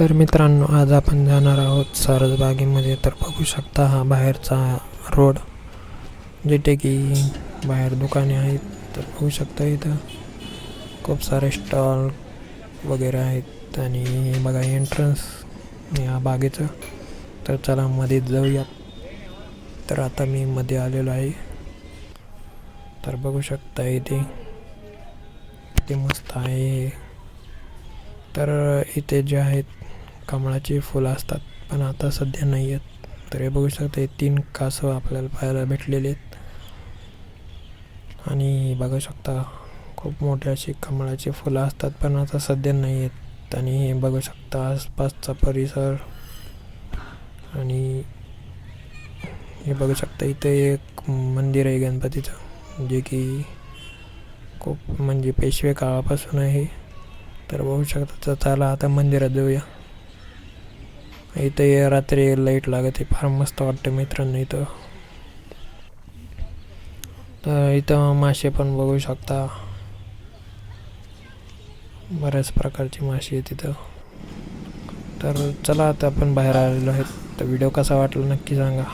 तर मित्रांनो आज आपण जाणार आहोत सारसबागेमध्ये तर बघू शकता हा बाहेरचा रोड जिथे की बाहेर दुकाने आहेत. तर बघू शकता इथं खूप सारे स्टॉल वगैरे आहेत आणि बघा एंट्रन्स या बागेचं. तर चला मध्ये जाऊयात तर आता मी मध्ये आलेलो आहे. तर बघू शकता इथे ते मस्त आहे. तर इथे जे आहेत कमळाची फुलं असतात पण आता सध्या नाही आहेत तर हे बघू शकता हे तीन कासव आपल्याला पाहायला भेटलेले आहेत. आणि बघू शकता खूप मोठे अशी कमळाची फुलं असतात पण आता सध्या नाही आहेत आणि हे बघू शकता आसपासचा परिसर. आणि हे बघू शकता इथे एक मंदिर आहे गणपतीचं जे की खूप म्हणजे पेशवे काळापासून आहे. तर बघू शकता तर चला आता मंदिरात जाऊया. इथं रात्री लाइट लागत आहे फार मस्त वाटतं मित्रांनो इथं. तर इथं मासे पण बघू शकता. बऱ्याच प्रकारची माशी आहे तिथं तर चला आता आपण बाहेर आलेलो आहेत. तर व्हिडिओ कसा वाटला नक्की सांगा.